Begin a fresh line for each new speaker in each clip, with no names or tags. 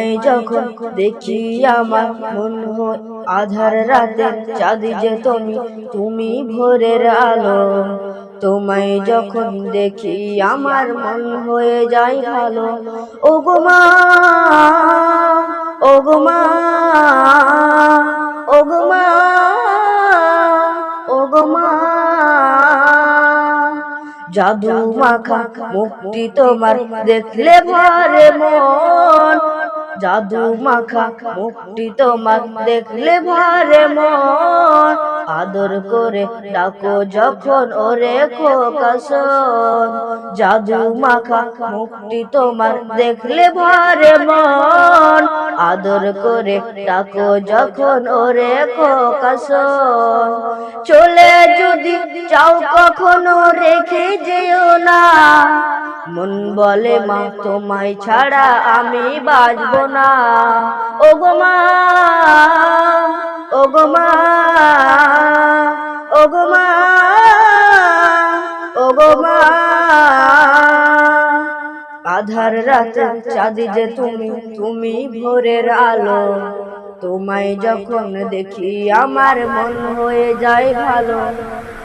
তোমায় যখন দেখি আমার মন আধার রাতে চাঁদি যে তুমি তুমি ভোরের আলো। তোমায় যখন দেখি আমার মন হয়ে যায় ভালো। ও গোমা ও গোমা ও গোমা ও গোমা জাদু মাখা মুক্তি তোমার দেখলে ভরে মন। জাদু মাখা মুক্তি তোমার দেখলে ভারে মন। আদর করে ডাকো যখন ওরে খোকাসন। জাদু মাখা মুক্তি তোমার দেখলে ভারে মন। আদর করে ডাকো যখন ওরে খোকাসন। চলে যদি চাও কখনো রেখে যেও না। মন বলে, মা, তোমায় ছাড়া আমি বাজব না। ও গো মা ও গো মা ও গো মা ও গো মা। আধার রাত চাঁদি যে তুমি তুমি ভোরের আলো। তোমায় যখন দেখি, আমার মন হয়ে যায় ভালো।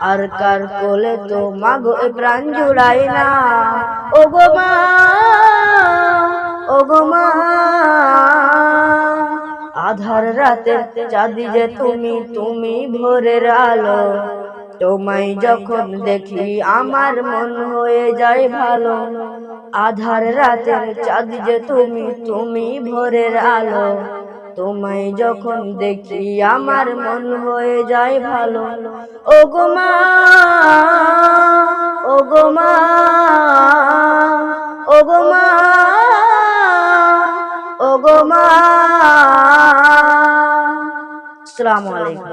আর কার কোলে তো মাগো প্রাণ জুড়াই না? ও গো মা ও গো মা, আধার রাতে চাঁদি যে তুমি তুমি ভোরের আলো। তোমায় যখন দেখি আমার মন হয়ে যায় ভালো। আধার রাতের চাঁদ যে তুমি তুমি ভোরের আলো। তোমায় যখন দেখি আমার মন হয়ে যায় ভালো। ও গোমা ও গোমা ও গোমা ও গোমা আসসালামু আলাইকুম।